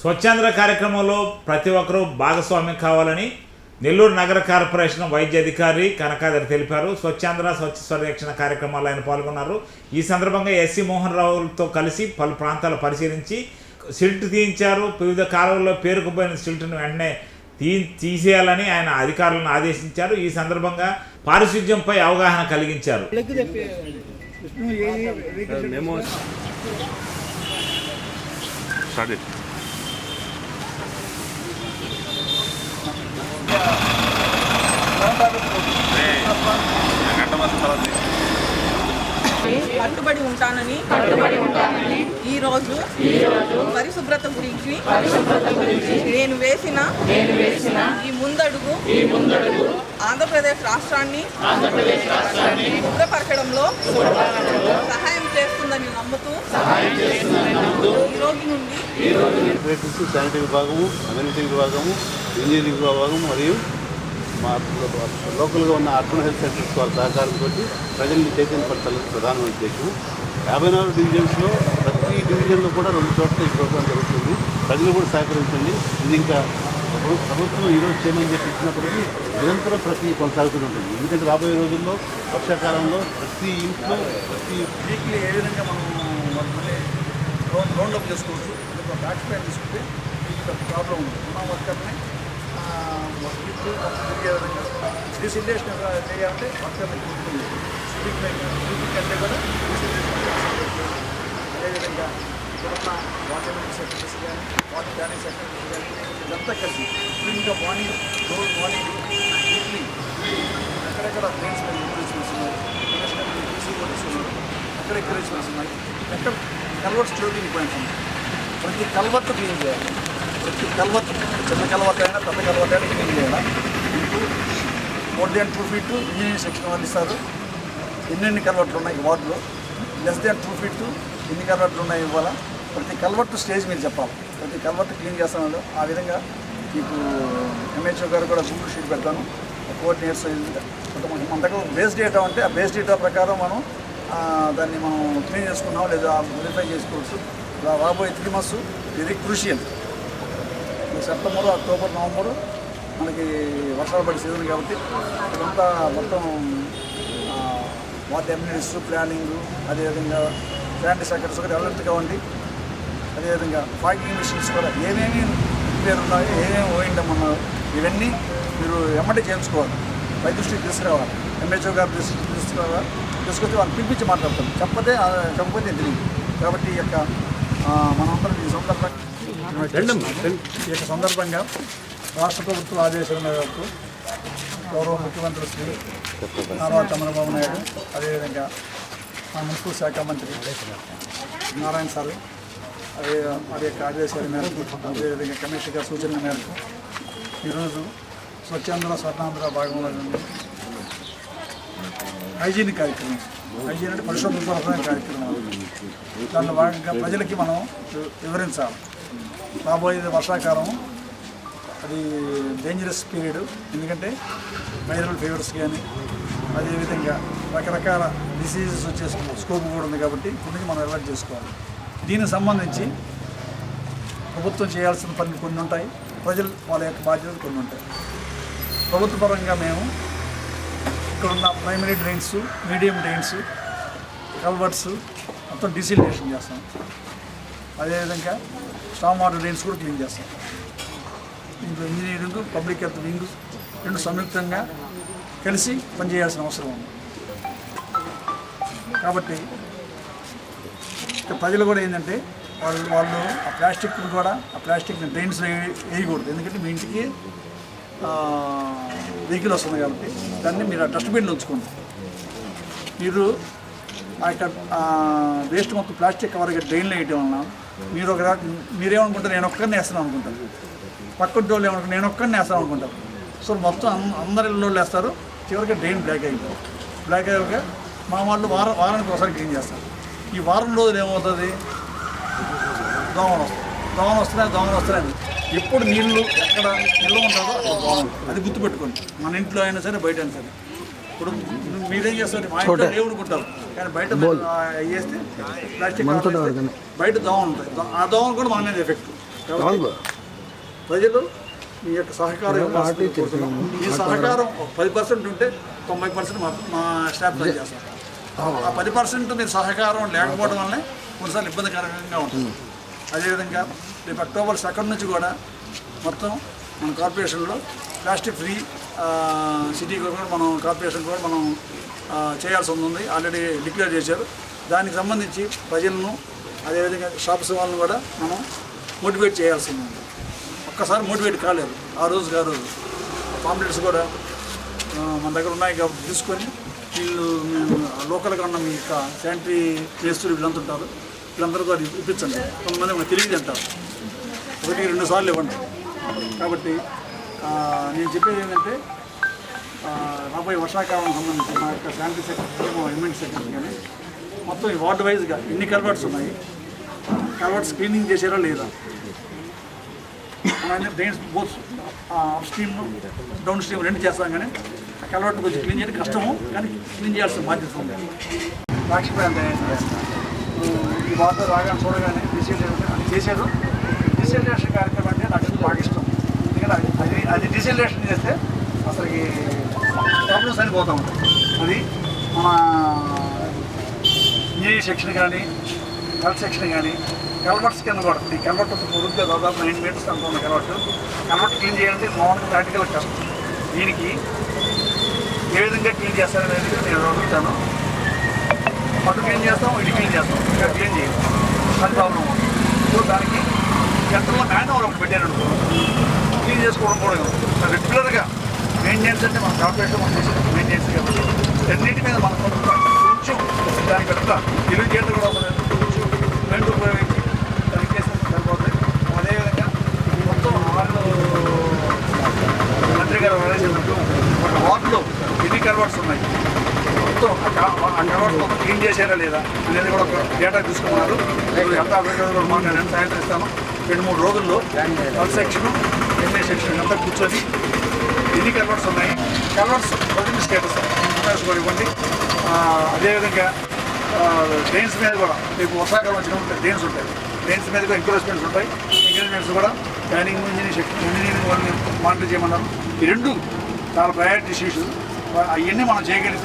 స్వచ్ఛాంధ్ర కార్యక్రమంలో ప్రతి ఒక్కరూ భాగస్వామ్యం కావాలని నెల్లూరు నగర కార్పొరేషన్ వైద్య అధికారి కనకాదరి తెలిపారు స్వచ్ఛాంధ్ర స్వచ్ఛ సర్వేక్షణ కార్యక్రమాల్లో ఆయన పాల్గొన్నారు ఈ సందర్భంగా ఎస్సీ మోహన్ రావులతో కలిసి పలు ప్రాంతాలు పరిశీలించి సిల్ట్ తీయించారు వివిధ కాలువల్లో పేరుకుపోయిన సిల్ట్ను వెంటనే తీ తీసేయాలని ఆయన అధికారులను ఆదేశించారు ఈ సందర్భంగా పారిశుధ్యంపై అవగాహన కలిగించారు స్టార్ట్ కట్టుబడి ఉంటానని ఈ రోజు పరిశుభ్రత గురించి నేను వేసిన ఈ ముందడుగు ఆంధ్రప్రదేశ్ రాష్ట్రాన్ని శుభ్రపరచడంలో సహాయం చేస్తుందని నమ్ముతూ ఈ రోజు నుండి ఆపరేటర్స్ శానిటరీ విభాగము అమ్యూనిటీ విభాగము ఇంజనీరింగ్ విభాగం మరియు మా లోకల్గా ఉన్న అర్బన్ హెల్త్ సెంటర్స్ వారి సహకారంతో ప్రజల్ని చైతన్యపరచాలని ప్రధాన ఉద్దేశం. యాభై నాలుగు డివిజన్స్లో ప్రతి డివిజన్లో కూడా రెండు చోట్ల ఈ ప్రోగ్రాం జరుగుతుంది. ప్రజలు కూడా సహకరించండి. ఇది ఇంకా ప్రభుత్వం ఈరోజు చేయమని చెప్పి ఇచ్చినప్పటికీ నిరంతరం ప్రక్రియ కొనసాగుతూ ఉంటుంది. ఎందుకంటే రాబోయే రోజుల్లో వర్షాకాలంలో ప్రతి ఇంట్లో ప్రతి వీక్లీ ఏ విధంగా మనం మళ్ళీ రౌండ్ అప్ చేసుకోవచ్చు. ఒక బ్యాక్ స్పాన్ తీసుకుంటే ప్రాబ్లం ఉంది ఉన్న వర్కర్ని తిరిగే విధంగా డిసిలేషన్ చేయాలంటే వర్కర్ని స్పీక్ స్పీకింగ్ కంటే కూడా డిసిలేషన్ అదేవిధంగా ఇక్కడున్న వాటర్ సెక్రటరీస్ కానీ వాటర్ ప్లానింగ్ సెక్రటరీస్ కానీ ఇదంతా కలిసి ఇంకా మార్నింగ్ రోజు మార్నింగ్ వీక్లీ ఎక్కడెక్కడ ట్రైన్స్ మీద ఎంకరేజ్మెంట్స్ ఉన్నాయి నేషనల్ ఈసీ బోర్డ్స్ ఉన్నాయి ఎక్కడ ఎంకరేజ్మెంట్స్ ఉన్నాయి ఎక్కడ కల్వర్ట్ స్టోరింగ్ పాయింట్స్ ఉన్నాయి ప్రతి కల్వర్ట్ క్లీన్ చేయాలి ప్రతి కల్వర్ట్ చిన్న కల్వర్ట్ అయినా పెద్ద కల్వర్ట్ అయినా క్లీన్ చేయాలి మీకు more than two feet engineering section వాళ్ళు ఇస్తారు ఎన్నెన్ని కల్వర్ట్లు ఉన్నాయి ఈ వార్డులో లెస్ దాన్ టూ ఫీట్ ఎన్ని కల్వర్ట్లు ఉన్నాయి ఇవ్వాలా ప్రతి కల్వర్ట్ స్టేజ్ మీరు చెప్పాలి. ప్రతి కల్వర్ట్ క్లీన్ చేస్తాను ఆ విధంగా మీకు ఎంహెచ్ఓ గారు కూడా గూగుల్ షీట్ పెడతాను. కోఆర్డినేట్స్ కొంతమంది మన దగ్గర బేస్ డేటా ఉంటే ఆ బేస్ డేటా ప్రకారం మనం దాన్ని మనం క్లీన్ చేసుకున్నాం లేదా వెరిఫై చేసుకోవచ్చు. రా- రాబోయే త్రీ మంత్స్ ఇది క్రూషియల్. సెప్టెంబరు అక్టోబర్ నవంబరు మనకి వర్షాలు పడే సీజన్ కాబట్టి ఇదంతా మొత్తం వాటి అమ్యూనిటీస్ ప్లానింగ్ అదేవిధంగా ప్లాంట్ సెక్రటరీస్ కూడా అలర్ట్గా ఉండి అదేవిధంగా ఫాగింగ్ మిషన్స్ కూడా ఏమేమి రిపేర్ ఉన్నాయో ఏమేమి పోయిండం ఉన్నాయో ఇవన్నీ మీరు ఎమ్మటి చేయించుకోవాలి. పై దృష్టికి తీసుకురావాలి. ఎంహెచ్ఓ గారి దృష్టికి తీసుకురావాలి. తీసుకొచ్చి వాళ్ళు పిలిపించి మాట్లాడతాం. చెప్పతే చెప్పకపోతే తెలియదు. కాబట్టి ఈ యొక్క మనందరం ఈ సందర్భంగా ఈ యొక్క సందర్భంగా రాష్ట్ర ప్రభుత్వ ఆదేశాల మేరకు గౌరవ ముఖ్యమంత్రి శ్రీ నారా చంద్రబాబు నాయుడు అదేవిధంగా మా మున్సిపల్ శాఖ మంత్రి నారాయణ సార్ అదే వారి యొక్క ఆదేశాల మేరకు అదేవిధంగా కమిషనర్ గారి సూచనల మేరకు ఈరోజు స్వచ్ఛాంధ్ర స్వర్ణాంధ్ర భాగంలో హైజీన్ కార్యక్రమం హైజీన్ అంటే పరిశుభ్రత కార్యక్రమం. దానిలో భాగంగా ప్రజలకి మనం వివరించాలి. రాబోయేది వర్షాకాలం అది డేంజరస్ పీరియడ్ ఎందుకంటే వైరల్ ఫీవర్స్ కానీ అదేవిధంగా రకరకాల డిసీజెస్ వచ్చే స్కోప్ కూడా ఉంది కాబట్టి ఇప్పుడు మనం అలర్ట్ చేసుకోవాలి. దీనికి సంబంధించి ప్రభుత్వం చేయాల్సిన పనులు కొన్ని ఉంటాయి. ప్రజలు వాళ్ళ యొక్క బాధ్యతలు కొన్ని ఉంటాయి. ప్రభుత్వపరంగా మేము ఇక్కడ ఉన్న primary drains medium drains culverts మొత్తం డిసిలినేషన్ చేస్తాం. అదేవిధంగా స్టామ్ వాటర్ డ్రైన్స్ కూడా క్లీన్ చేస్తాం. దీంట్లో ఇంజనీరింగ్ పబ్లిక్ హెల్త్ వింగ్ రెండు సంయుక్తంగా కలిసి పనిచేయాల్సిన అవసరం ఉంది. కాబట్టి ఇక ప్రజలు కూడా ఏంటంటే వాళ్ళు వాళ్ళు ఆ ప్లాస్టిక్ కూడా ఆ ప్లాస్టిక్ని డ్రైన్స్లో వేయకూడదు. ఎందుకంటే మీ ఇంటికి వెహికల్ వస్తుంది కాబట్టి దాన్ని మీరు ఆ డస్ట్బిన్లో ఉంచుకోండి. మీరు ఆ యొక్క వేస్ట్ మొత్తం ప్లాస్టిక్ కవర్గా డ్రైన్లో వేయటం వలన మీరు ఒక మీరేమనుకుంటారు? నేను ఒక్కరిని వేస్తాను అనుకుంటాను. పక్కన వాళ్ళు ఏమనుకుంటారు? నేను ఒక్కరిని వేస్తాను అనుకుంటారు. సో మొత్తం అందరి ఇళ్ళు వేస్తారు. చివరికి డ్రైన్ బ్లాక్ అయిపోతుంది. బ్లాక్ అయ్యాక మా వాళ్ళు వారం వారానికి ఒకసారి క్లీన్ చేస్తారు. ఈ వారం రోజులు ఏమవుతుంది? దోమలు వస్తాయి. దోమలు వస్తున్నాయి? దోమలు వస్తున్నాయి? ఎప్పుడు నీళ్ళు ఎక్కడ నిల్వ ఉంటుందో అక్కడ. అది గుర్తుపెట్టుకోండి. మన ఇంట్లో అయినా సరే బయట అయినా సరే. ఇప్పుడు మీరేం చేస్తారు? మా ఇంట్లో దేవుడుకుంటారు కానీ బయట వేస్తే ప్లాస్టిక్ బయట దోమ ఉంటాయి. ఆ దోమలు కూడా మన మీద ఎఫెక్ట్. కాబట్టి ప్రజలు మీ యొక్క సహకారం. ఈ సహకారం పది పర్సెంట్ ఉంటే తొంభై పర్సెంట్ మా మా స్టాఫ్ పని చేస్తాం. ఆ పది పర్సెంట్ మీరు సహకారం లేకపోవడం వల్లనే కొన్నిసార్లు ఇబ్బందికరంగా ఉంటుంది. అదేవిధంగా రేపు అక్టోబర్ సెకండ్ నుంచి కూడా మొత్తం మన కార్పొరేషన్లో ప్లాస్టిక్ ఫ్రీ సిటీ కూడా మనం కార్పొరేషన్ కూడా మనం చేయాల్సి ఉంది. ఆల్రెడీ డిక్లేర్ చేశారు. దానికి సంబంధించి ప్రజలను అదేవిధంగా షాప్స్ వాళ్ళని కూడా మనం మోటివేట్ చేయాల్సి ఉంది. ఒక్కసారి మోటివేట్ కాలేదు. ఆ రోజుకి ఆ రోజు పాంప్లెట్స్ కూడా మన దగ్గర ఉన్నాయి కాబట్టి తీసుకొని వీళ్ళు మేము లోకల్గా ఉన్న మీ యొక్క శానిటరీ మేస్తులు వీళ్ళంతా ఉంటారు. వీళ్ళందరూ కూడా ఇప్పించండి. కొంతమంది మనకు తెలియదు అంటారు. ఒకటి రెండు సార్లు ఇవ్వండి. కాబట్టి నేను చెప్పేది ఏంటంటే రాబోయే వర్షాకాలం సంబంధించి మా యొక్క శానిటరీ సెక్రటరీ ఎమ్మెంట్ సెక్రటరీ కానీ మొత్తం ఈ వార్డు వైజ్గా ఎన్ని కల్వర్ట్స్ ఉన్నాయి? కల్వర్ట్స్ క్లీనింగ్ చేసారా లేదా? కానీ drains both upstream downstream రెండు చేస్తాం కానీ కలవట్టు కొంచెం క్లీన్ చేయడం. కష్టము కానీ క్లీన్ చేయాల్సిన బాధ్యత ఉంది. ద్రాక్ష ఈ వార్త రాగానే చూడగానే డిసిలేషన్ అది చేశారు. డిసిలేషన్ కార్యక్రమం అంటే నాకు బాగా ఇష్టం? ఎందుకంటే అది అది అది డిసిలేషన్ చేస్తే అసలుకి ప్రాబ్లమ్స్ అని పోతా ఉంటాయి. అది మన ఇంజనీరింగ్ సెక్షన్ కానీ హెల్త్ సెక్షన్ కానీ కల్వర్ట్స్ కింద పడుతుంది. ఈ కల్వర్ట్ పొడుగ్గా దాదాపు నైన్ మీటర్స్ అంత ఉంది కల్వర్ట్. కల్వర్ట్ క్లీన్ చేయాలంటే మామూలుగా ప్రాక్టికల్ కష్టం దీనికి ఏ విధంగా క్లీన్ చేస్తారనేది నేను అడుగుతాను పట్టు క్లీన్ చేస్తాం ఇటు క్లీన్ చేస్తాం. ఇక్కడ క్లీన్ చేయం. అది ప్రాబ్లం సో దానికి ఎంతలో మ్యాన్ ఒకటి పెట్టారు అనుకో క్లీన్ చేసుకోవడం కూడా రెగ్యులర్గా మెయింటెనెన్స్ అంటే మన కార్పొరేషన్ మనం చేసేది మెయింటెనెన్స్ కాబట్టి. అన్నిటి మీద మనం కొంచెం దానికి కనుక ఇల్లు చేయడం కూడా ఒక కొంచెం రెండు ఉపయోగించి దానికి చేస్తే సరిపోతుంది అదేవిధంగా మొత్తం ఆరు మంత్రి గారు ఆలోచించినట్టు ఒక వార్డులో ఎన్ని ఉన్నాయి. మొత్తం ఆ మొత్తం క్లీన్ చేశారా లేదా అనేది కూడా ఒక డేటా తీసుకున్నారు. ఎంత అభివృద్ధి కూడా మాట్లాడాను సాయంత్రం ఇస్తాను రెండు మూడు రోజుల్లో హెల్త్ సెక్షన్ ఎంఏ సెక్షన్ అంతా కూర్చొని ఎన్ని కన్వర్ట్స్ ఉన్నాయి? కన్వర్ట్స్ ప్రజెంట్ స్టేటస్ కన్వర్ట్స్ కూడా ఇవ్వండి. అదేవిధంగా డ్రైన్స్ మీద కూడా రేపు వర్షాకాలం వచ్చినప్పుడు డ్రైన్స్ ఉంటాయి. డ్రైన్స్ మీద కూడా ఎంకరేజ్మెంట్స్ ఉంటాయి. ఎంకరేజ్మెంట్స్ కూడా ప్లానింగ్ ఇంజనీరింగ్ సెక్షన్ ఇంజనీరింగ్ వాళ్ళని మానిటర్ చేయమన్నారు. ఈ రెండు చాలా ప్రయారిటీ ఇష్యూస్ అవన్నీ మనం చేయగలిగితే